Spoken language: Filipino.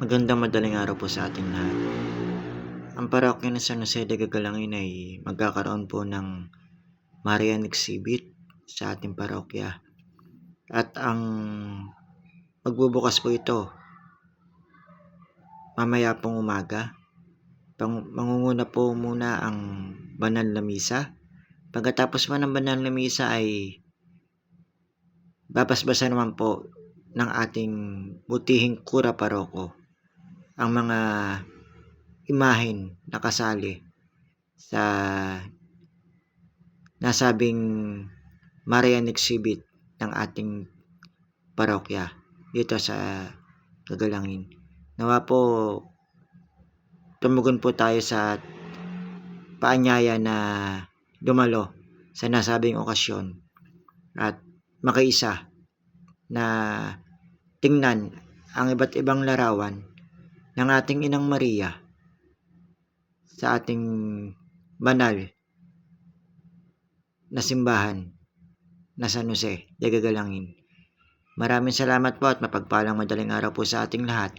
Magandang madaling araw po sa ating lahat. Ang parokya ng San Jose de Gagalangin ay magkakaroon po ng Marian exhibit sa ating parokya. At ang magbubukas po ito mamaya pong umaga. Pang, mangunguna po muna ang banal na misa. Pagkatapos man ng banal na misa ay babasbasa naman po ng ating butihing kura paroko ang mga imahen na kasali sa nasabing Marian exhibit ng ating parokya dito sa Gagalangin. Nawa po tumugon po tayo sa paanyaya na dumalo sa nasabing okasyon at makiisa na tingnan ang iba't ibang larawan ng ating Inang Maria sa ating banal na simbahan na San Jose de Gagalangin. Maraming salamat po at mapagpalang madaling araw po sa ating lahat.